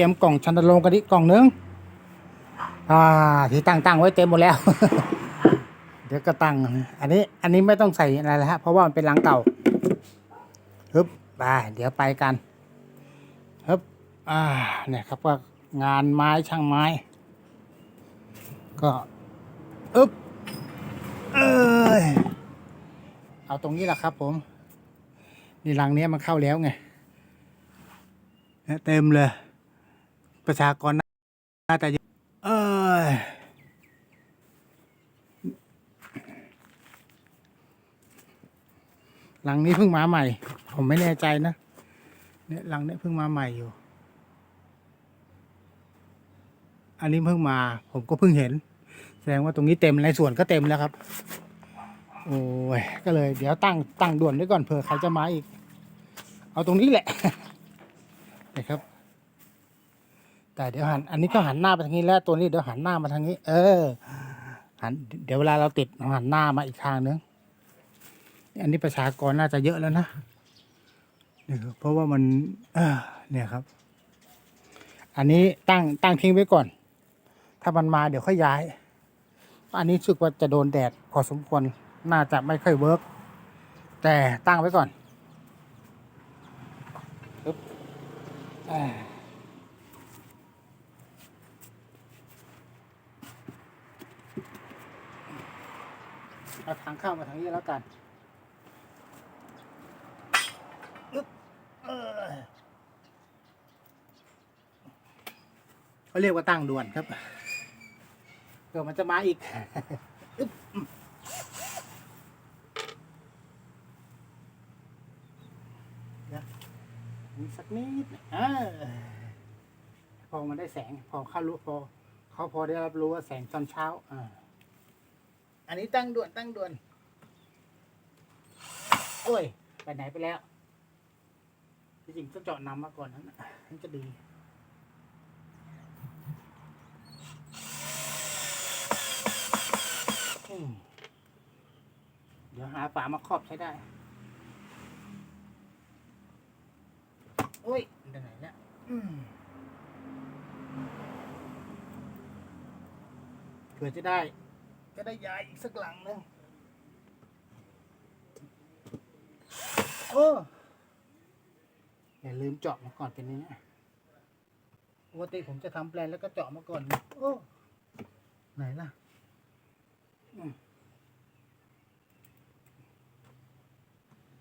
ตรียมกล่องชันตะโลงกันดิกล่องนึงอ่าที่ตั้งตั้งไว้เต็มหมดแล้ว เดี๋ยวก็ตั้งอันนี้อันนี้ไม่ต้องใส่อะไรแล้วฮะเพราะว่ามันเป็นหลังเก่าฮึบไปเดี๋ยวไปกันฮึบอ่าเนี่ยครับว่างานไม้ช่างไม้ ก็อึบเอ้ยเอาตรงนี้แหละครับ ผมนี่รังเนี้ยมันเข้าแล้วไงเต็มเลย ประชากรน่าจะเออหลังนี้เพิ่งมาใหม่ ผมไม่แน่ใจนะ เนี่ยหลังนี้เพิ่งมาใหม่อยู่ อันนี้เพิ่งมา ผมก็เพิ่งเห็น แสดงว่าตรงนี้เต็มในส่วนก็เต็มแล้วครับ โอ้ย ก็เลยเดี๋ยวตั้งตั้งด่วนไว้ก่อนเผื่อใครจะมาอีก เอาตรงนี้แหละนะครับ แต่เดี๋ยวหันอันนี้ก็หันหน้าไปทางนี้แล้วตัวนี้เดี๋ยวหันหน้ามาทางนี้ เออ หัน เดี๋ยวเวลาเราติดเราหันหน้ามาอีกทางนึงอันนี้ประชากรน่าจะเยอะแล้วนะเนี่ยเพราะว่ามันเออเนี่ยครับ อันนี้ตั้งตั้งทิ้งไว้ก่อน ถ้ามันมาเดี๋ยวค่อยย้าย อันนี้รู้สึกว่าจะโดนแดดพอสมควรน่าจะไม่ค่อยเวิร์กแต่ตั้งไว้ก่อนปึ๊บอ่า เอาทางเข้ามาทางนี้แล้วกันอึ๊บเออเขาเรียกว่าตั้งด่วนครับเดี๋ยวมันจะมาอีกอึ๊บเดี๋ยวมีสักนิดพอมันได้แสง พอเข้ารู้พอ เขาพอได้รับรู้ว่าแสงตอนเช้า อ่า อันนี้ตั้งด่วนตั้งด่วน โอ้ย ไปไหนไปแล้วที่จริงต้องเจาะน้ำมาก่อนนั้นน่ะมันจะดีอืมเดี๋ยวหาฝามาครอบใช้ได้ โอ้ยไปไหนเนี่ยอืมเผื่อจะได้ จะได้ย้ายอีกสักหลังหนึงโอ้อย่าลืมเจาะมาก่อนเป็นอย่างนี้ปกติผมจะทำแปลนแล้วก็เจาะมาก่อนนะโอ้ไหนล่ะอืม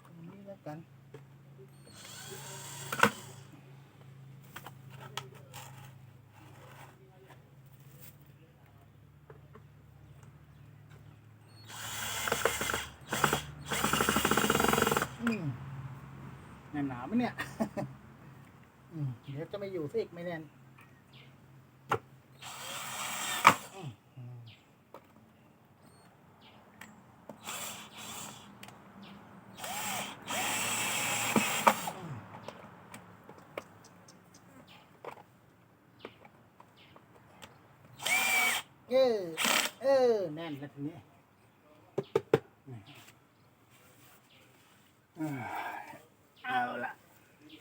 ตรงนี้แล้วกัน อืมแน่นหนา ไหมเนี่ยเดี๋ยวจะไม่อยู่ซะอีกไม่แน่นเออ เออ แน่นแล้วทีนี้นี่อ่าเอาละ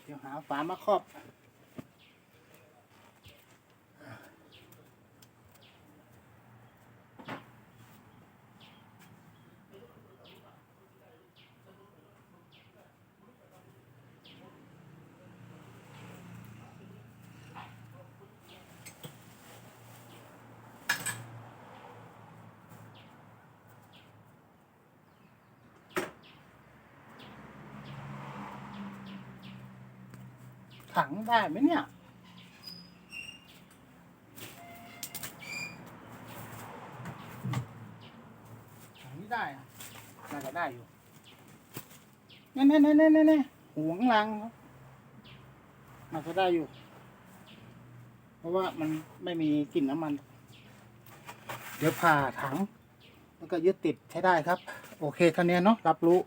เดี๋ยว หาฝามาครอบ ถังได้ไหมเนี่ย ถังนี้ได้อะน่าจะได้อยู่เน่เน่เน่เน่เน่เน่หวงลังครับน่าจะได้อยู่ เพราะว่ามันไม่มีกลิ่นน้ำมัน เดี๋ยวผ่าถัง แล้วก็ยึดติดใช้ได้ครับ โอเคท่านี้เนาะรับรู้